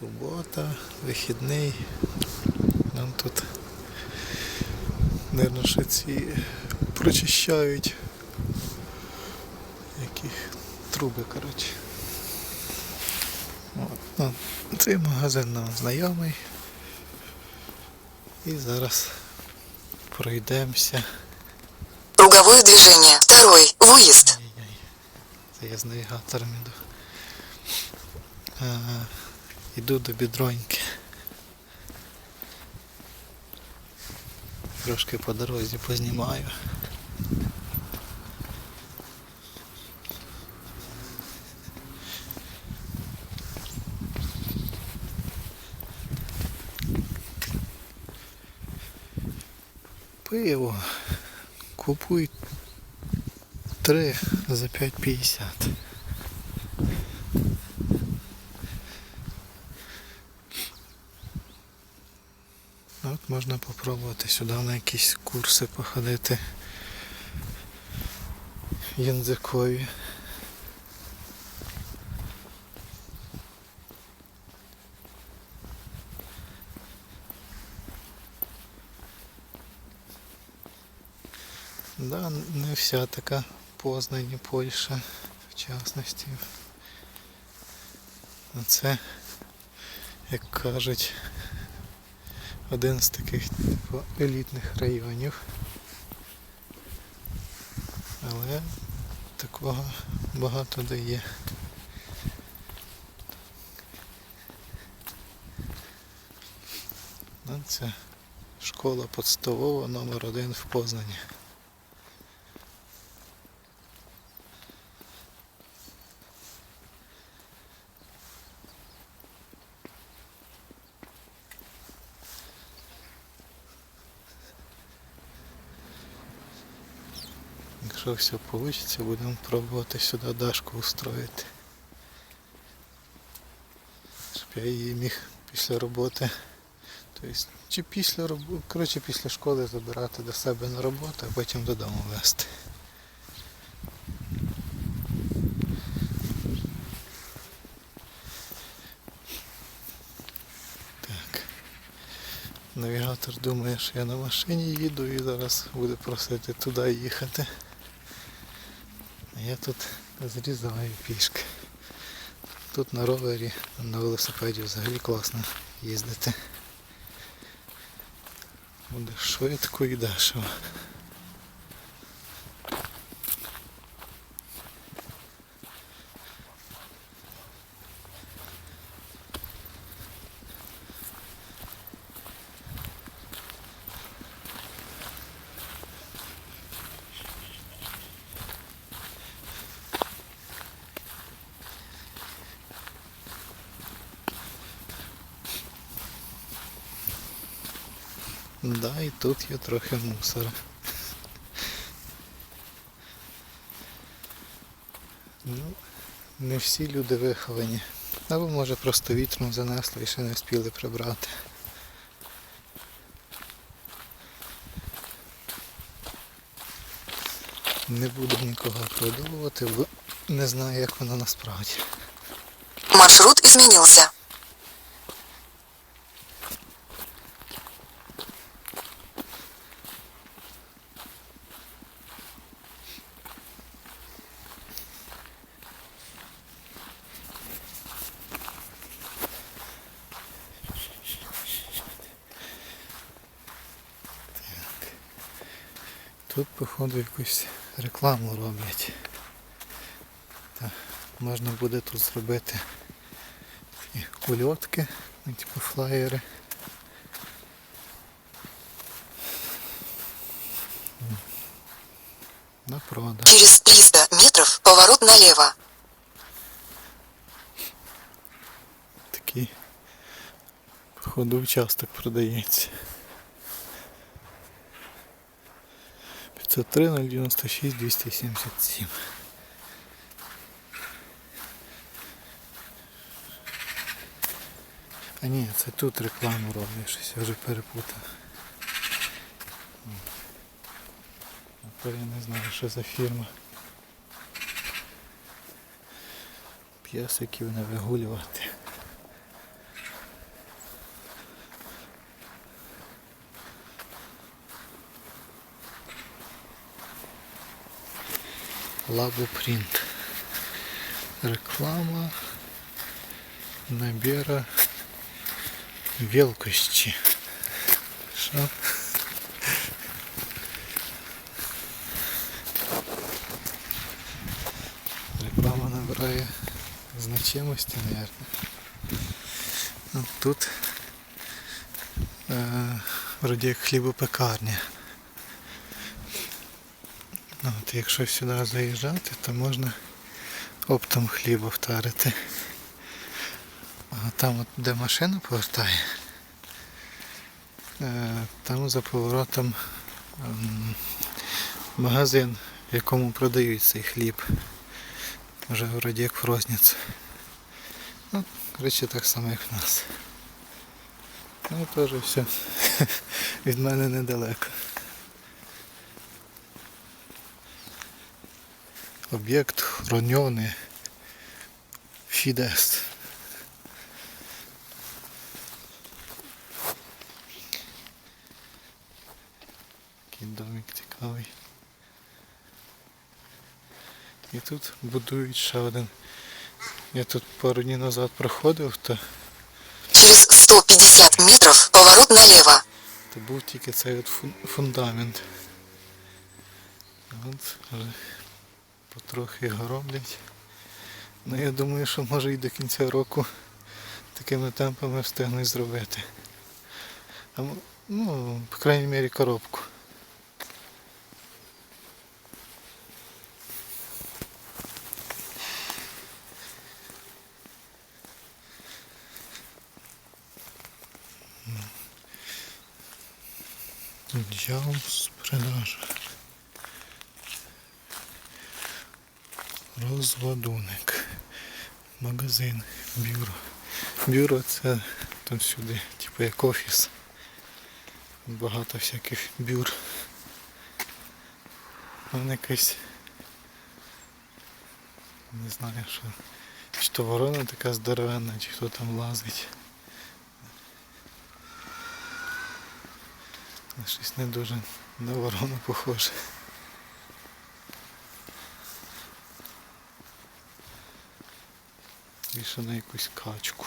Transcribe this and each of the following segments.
Субота, вихідний. Нам тут, мабуть, ще ці прочищають які труби, коротше. От. Ну, цей магазин нам знайомий. І зараз пройдемося. Круговое движение. Второй. Выезд. Це я з навігатором іду. А, іду до бідроньки. Трошки по дорозі познімаю. Пиво. Купуй Три за 5,50. От можна попробувати сюди на якісь курси походити. Язикові. Да, не вся така Познані, і Польща, в частності. Це, як кажуть, один з таких елітних районів. Але такого багато де є. Ну, Це школа подставова номер один в Познані. Якщо все вийде, будемо пробувати сюди дашку устроїти. Щоб я її міг після роботи. Тобто, чи після роботи, коротше після школи забирати до себе на роботу, а потім додому везти. Навігатор думає, що я на машині їду і зараз буде просити туди їхати. Я тут зрізаю пішки. Тут на ровері, на велосипеді взагалі класно їздити. Буде швидко і дешево. Да, і тут є трохи мусора. Ну, не всі люди виховані. Або може просто вітром занесло і ще не встигли прибрати. Не буду нікого продовувати, бо не знаю, як воно насправді. Маршрут изменился. Тут, походу, якусь рекламу роблять. Та можна буде тут зробити такі ульотки, ну, типу флаєри. На продаж. Через 300 метров поворот налево. Такий походу участок продається. 503 096 277. А ні, це тут рекламу щось я вже перепутав. Тепер я не знаю, що за фірма. П'ясиків не вигулювати. Лабопринт. Реклама набора велкості. Що? Реклама набирає значимості. Ну, Тут е, вроді як хлібопекарня. От якщо сюди заїжджати, то можна оптом хліба втарити. А там, от, де машина повертає, е, там за поворотом ем, магазин, в якому продають цей хліб. Вже вроді як в розницю. Ну, коротше, так само, як в нас. Ну, теж все. Від мене недалеко. Об'єкт хроньоний Фідес. Який домик цікавий. І тут будують ще один. Я тут пару днів назад проходив, то, Через 150 метров поворот налево. то був тільки цей от фундамент. От потрохи його роблять. Ну я думаю, що може і до кінця року такими темпами встигнуть зробити. Ну, по крайній мірі коробку. Дьявол з Розводуник. Магазин, бюро. Бюро це там сюди, типу як офіс. Багато всяких бюр. Вон якась. Не знаю, що. Чи то ворона така здоровенна, чи хто там лазить. Щось не дуже на ворону похоже. Більше на якусь качку.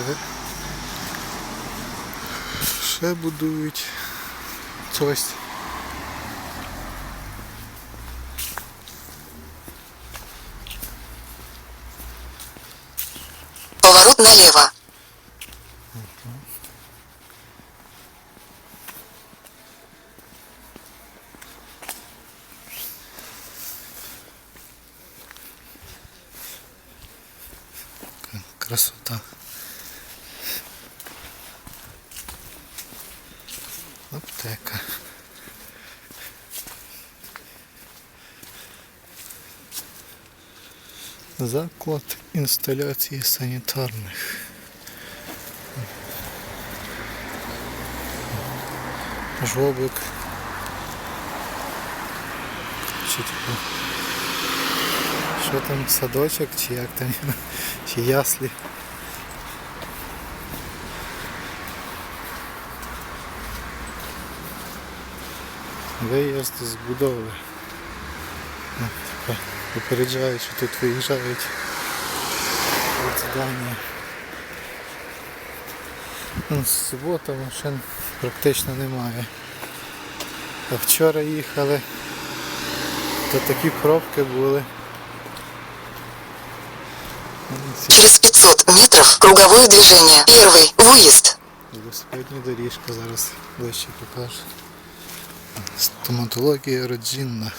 Ще, ще будують щось. Поворот налево. Красота. Аптека. Заклад інсталяції санітарних. Жобик. Що таке? Що там, садочок, чи як там, чи яслі? Виїзд з будови. Ну, типа, Попереджають, що тут виїжджають від здання. Ну, субота машин практично немає. А вчора їхали, то такі пробки були. Через 500 метров круговое движение. Первый выезд. Велосипедні доріжка зараз ближче покажу. Стоматологія родинна.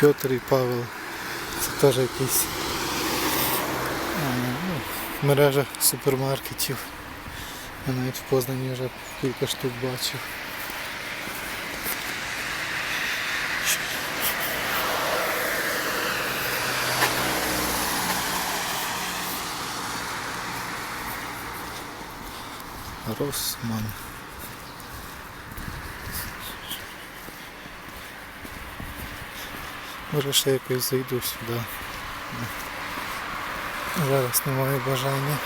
Петр і Павел. Це теж якісь ну, мережа супермаркетів. Я навіть в Познані вже кілька штук бачив. Росман. Може ще якось зайду сюди. Зараз немає бажання.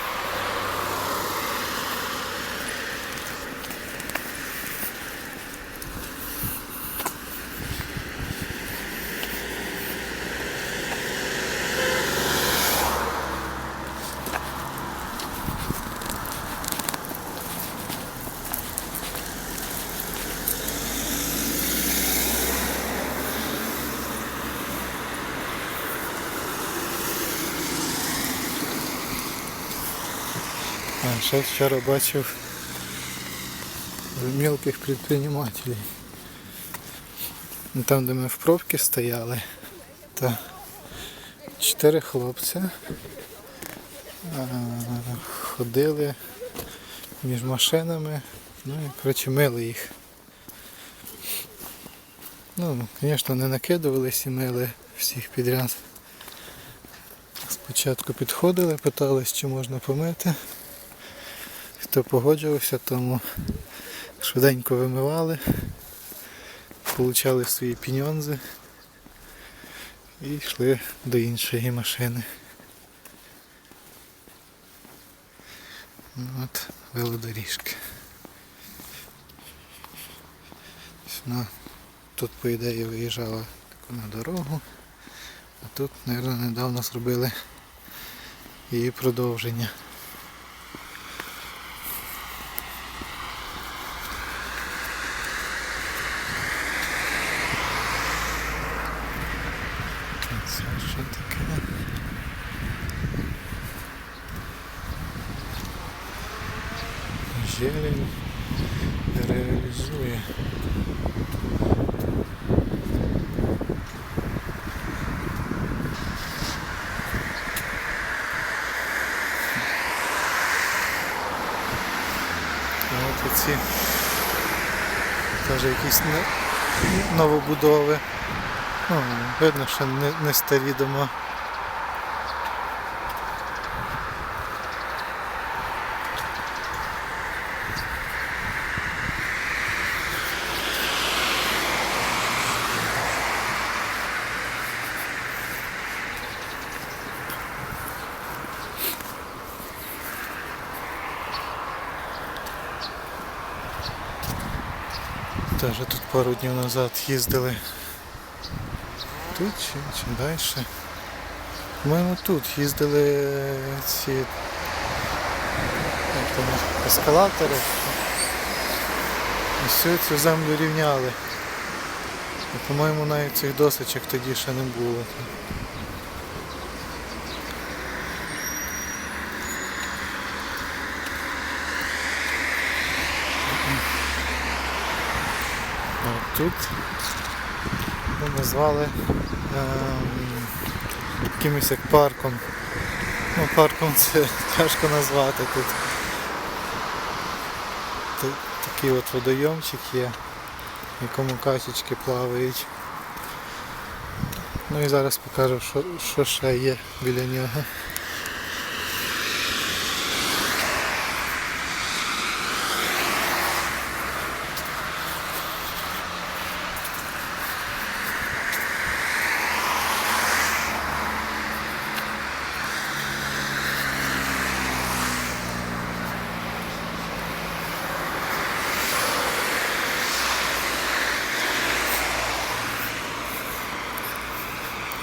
Ще вчора бачив мелких предпринимателей. Ну, Там, де ми в пробці стояли, та чотири хлопця ходили між машинами, ну і коротше мили їх. Ну, звісно, не накидувались і мили всіх підряд. Спочатку підходили, питались, чи можна помити. Хто погоджувався, тому швиденько вимивали, получали свої піньонзи і йшли до іншої машини. Ну, От велодоріжки. Вона тут, по ідеї, виїжджала таку на дорогу, а тут, мабуть, недавно зробили її продовження. Це що таке? Зелень реалізує. От оці теж якісь новобудови. Ну, видно, що не, не старі дома. Теж тут пару днів назад їздили. Тут чи, чи далі? По-моєму тут їздили ці як там, ескалатори. І всю цю землю рівняли. По-моєму, навіть цих досочок тоді ще не було. А тут ми назвали ем, якимось як парком. Ну, парком це тяжко назвати тут. Та- Такий от водойомчик є, в якому качечки плавають. Ну і зараз покажу, що, що ще є біля нього.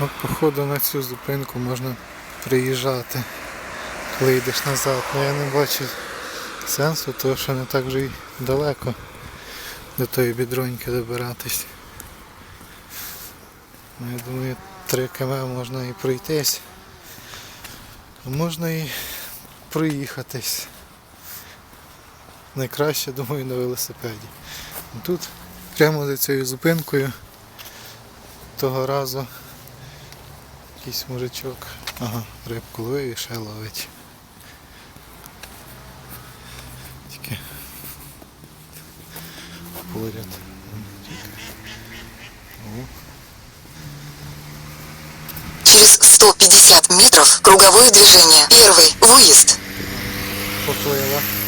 От походу на цю зупинку можна приїжджати, коли йдеш назад. Ну я не бачу сенсу, тому що не так вже й далеко до тої бідроньки добиратись. Ну, Я думаю, 3 км можна і пройтись. А можна і проїхатись. найкраще, думаю, на велосипеді. Тут прямо за цією зупинкою того разу якийсь мужичок. Ага, рибку ловив і ще ловить. Тільки поряд. Через 150 метров круговое движение. Первый выезд. поплила.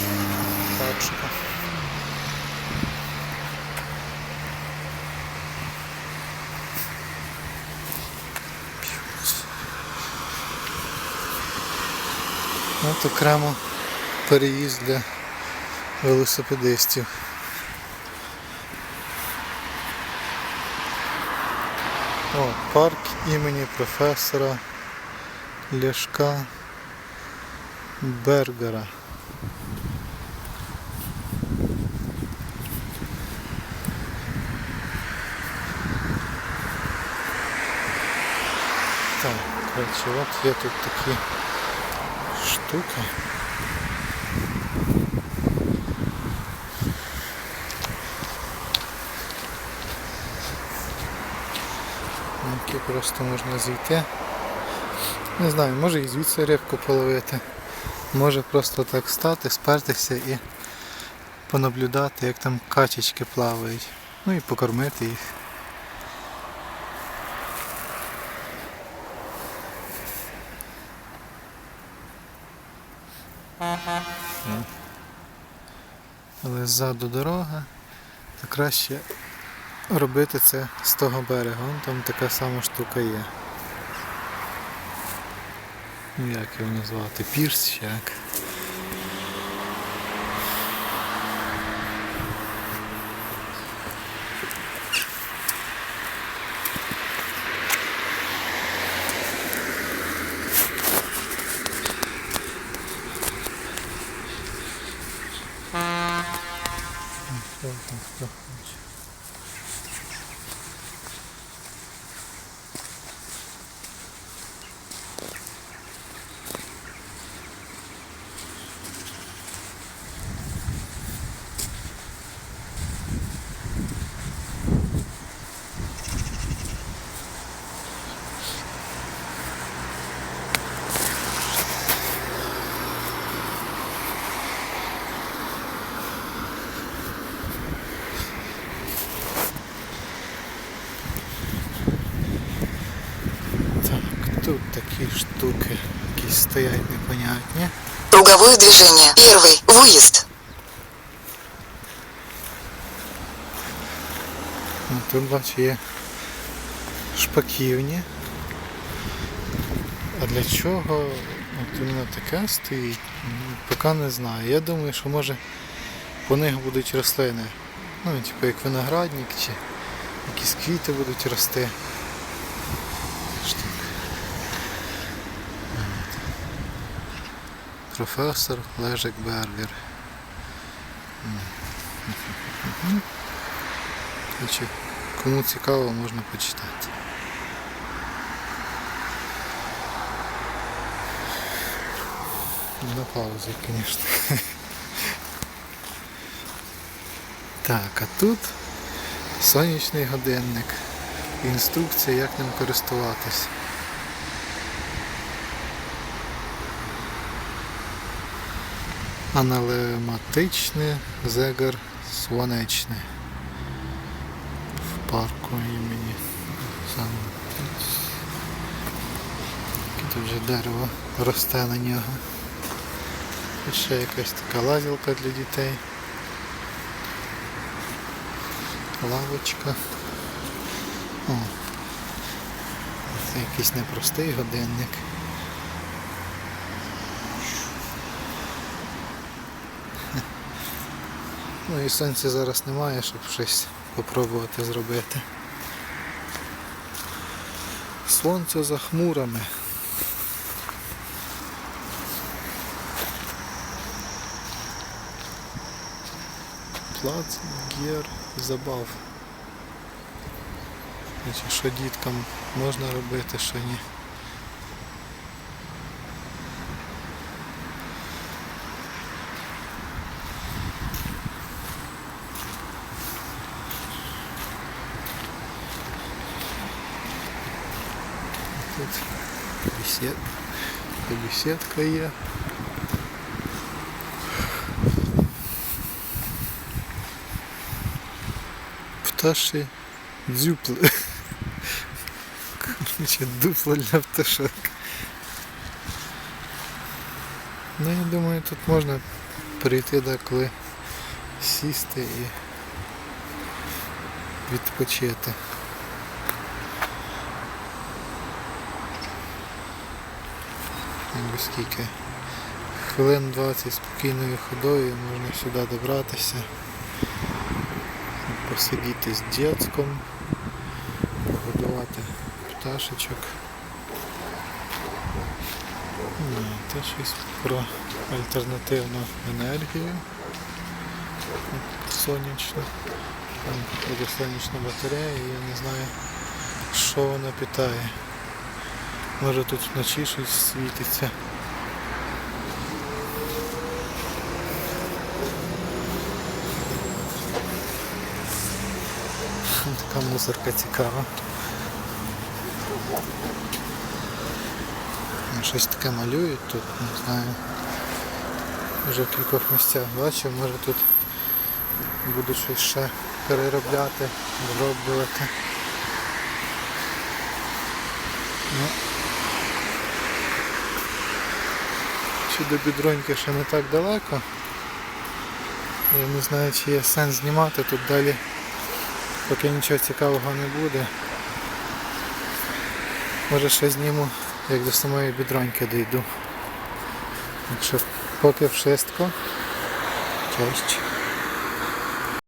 Окремо переїзд для велосипедистів. О, парк імені професора Ляшка Бергера. Так, коротше, от є тут такі штуки. На які просто можна зійти. Не знаю, може і звідси рибку половити. Може просто так стати, спертися і понаблюдати, як там качечки плавають. Ну і покормити їх. Ззаду дорога, то краще робити це з того берега. Вон там така сама штука є. Ну як його назвати? Пірс як? Що там хто хоче? Так, тут такі штуки якісь стоять непонятні. Круговое движение. Первый выезд. Ну, Тут бачу є шпаківні. А для чого от іменно таке стоїть, ну, поки не знаю. Я думаю, що може по них будуть рослини. Ну, типу як виноградник чи якісь квіти будуть рости. Штука. От. Професор Лежик Бергер. Кому цікаво, можна почитати. На паузі, звісно. Так, а тут сонячний годинник. Інструкція, як ним користуватись. Аналематичний зегар сонячний в парку імені саме. Тут вже дерево росте на нього. І ще якась така лазілка для дітей. Лавочка. О. Це якийсь непростий годинник. Ну і сонця зараз немає, щоб щось попробувати зробити. Сонце за хмурами. Плац гір забав. Що діткам можна робити, що ні. тут бесед... бесідка є. Пташі дзюпли. Короче, дупло для пташок. Ну, я думаю, тут можна прийти деколи сісти і відпочити. Ніби скільки. Хвилин 20 спокійною ходою можна сюди добратися, посидіти з дітськом, погодувати пташечок. Це щось про альтернативну енергію. Сонячну. Там буде сонячна батарея, і я не знаю, що вона питає. Може тут вночі щось світиться. Така мусорка цікава. Щось таке малюють тут, не знаю. Вже в кількох місцях бачив, може тут будуть щось ще переробляти, дороблювати. Ну, до бідроньки ще не так далеко. Я не знаю, чи є сенс знімати тут далі, поки нічого цікавого не буде. Може ще зніму, як до самої бідроньки дійду. Так що поки вшистко. Cześć.